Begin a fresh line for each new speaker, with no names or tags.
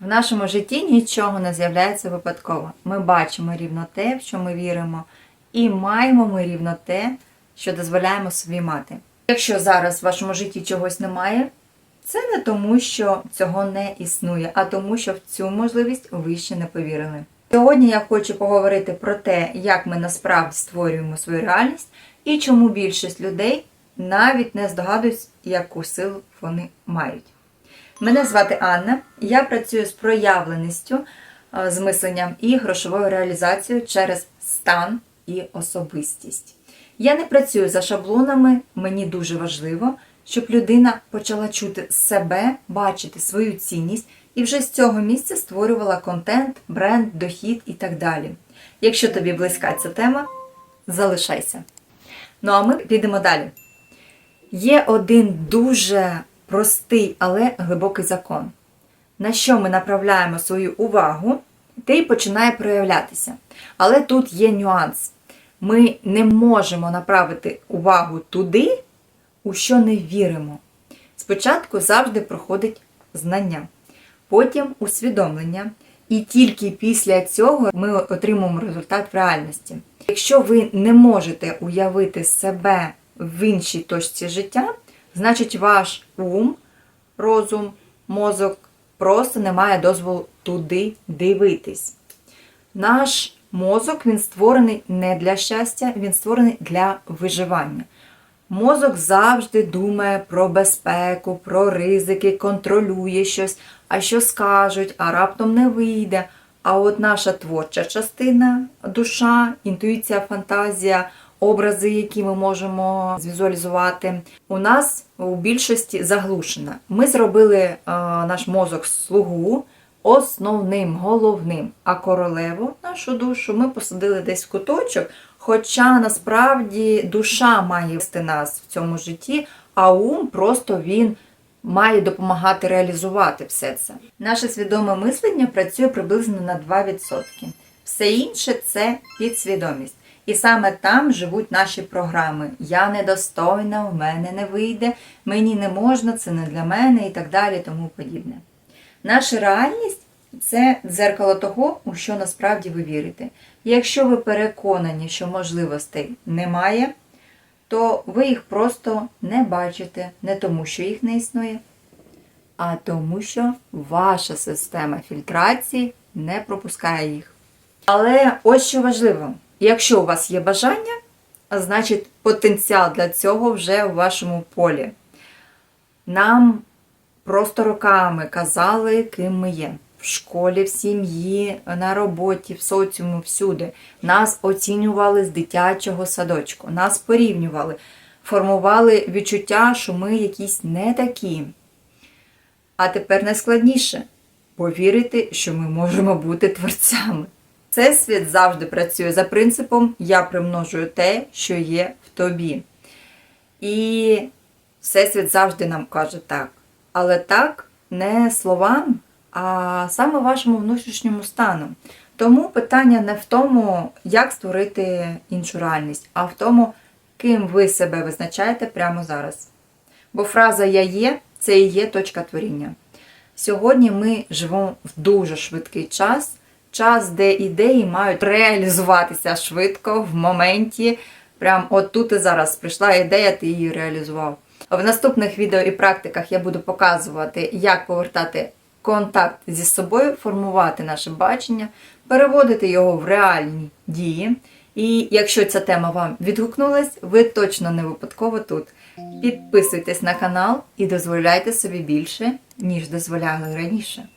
В нашому житті нічого не з'являється випадково. Ми бачимо рівно те, в що ми віримо, і маємо ми рівно те, що дозволяємо собі мати. Якщо зараз в вашому житті чогось немає, це не тому, що цього не існує, а тому, що в цю можливість ви ще не повірили. Сьогодні я хочу поговорити про те, як ми насправді створюємо свою реальність і чому більшість людей навіть не здогадуються, яку силу вони мають. Мене звати Анна, я працюю з проявленістю, е, з мисленням і грошовою реалізацією через стан і особистість. Я не працюю за шаблонами, мені дуже важливо, щоб людина почала чути себе, бачити свою цінність і вже з цього місця створювала контент, бренд, дохід і так далі. Якщо тобі близька ця тема, залишайся. Ну а ми підемо далі. Є один дуже простий, але глибокий закон. На що ми направляємо свою увагу, те й починає проявлятися. Але тут є нюанс. Ми не можемо направити увагу туди, у що не віримо. Спочатку завжди проходить знання, потім усвідомлення, і тільки після цього ми отримуємо результат в реальності. Якщо ви не можете уявити себе в іншій точці життя, значить ваш ум, розум, мозок просто не має дозволу туди дивитись. Наш мозок він створений не для щастя, він створений для виживання. Мозок завжди думає про безпеку, про ризики, контролює щось, а що скажуть, а раптом не вийде. А от наша творча частина, душа, інтуїція, фантазія, образи, які ми можемо звізуалізувати, у нас у більшості заглушена. Ми зробили е, наш мозок слугу основним, головним, а королеву, нашу душу, ми посадили десь в куточок. Хоча насправді душа має вести нас в цьому житті, а ум просто він має допомагати реалізувати все це. Наше свідоме мислення працює приблизно на 2%. Все інше це підсвідомість. І саме там живуть наші програми. Я недостойна, в мене не вийде, мені не можна, це не для мене і так далі, тому подібне. Наша реальність це дзеркало того, у що насправді ви вірите. Якщо ви переконані, що можливостей немає, то ви їх просто не бачите, не тому, що їх не існує, а тому, що ваша система фільтрації не пропускає їх. Але ось що важливо: якщо у вас є бажання, значить потенціал для цього вже у вашому полі. Нам просто роками казали, ким ми є. В школі, в сім'ї, на роботі, в соціумі, всюди. Нас оцінювали з дитячого садочку, нас порівнювали, формували відчуття, що ми якісь не такі. А тепер найскладніше повірити, що ми можемо бути творцями. Всесвіт завжди працює за принципом Я примножую те, що є в тобі. І Всесвіт завжди нам каже так. Але так не словам, а саме вашому внутрішньому стану. Тому питання не в тому, як створити іншу реальність, а в тому, ким ви себе визначаєте прямо зараз. Бо фраза Я є це і є точка творіння. Сьогодні ми живемо в дуже швидкий час, час, де ідеї мають реалізуватися швидко, в моменті. Прям от тут і зараз прийшла ідея, ти її реалізував. В наступних відео і практиках я буду показувати, як повертати контакт зі собою, формувати наше бачення, переводити його в реальні дії. І якщо ця тема вам відгукнулась, ви точно не випадково тут. Підписуйтесь на канал і дозволяйте собі більше, ніж дозволяли раніше.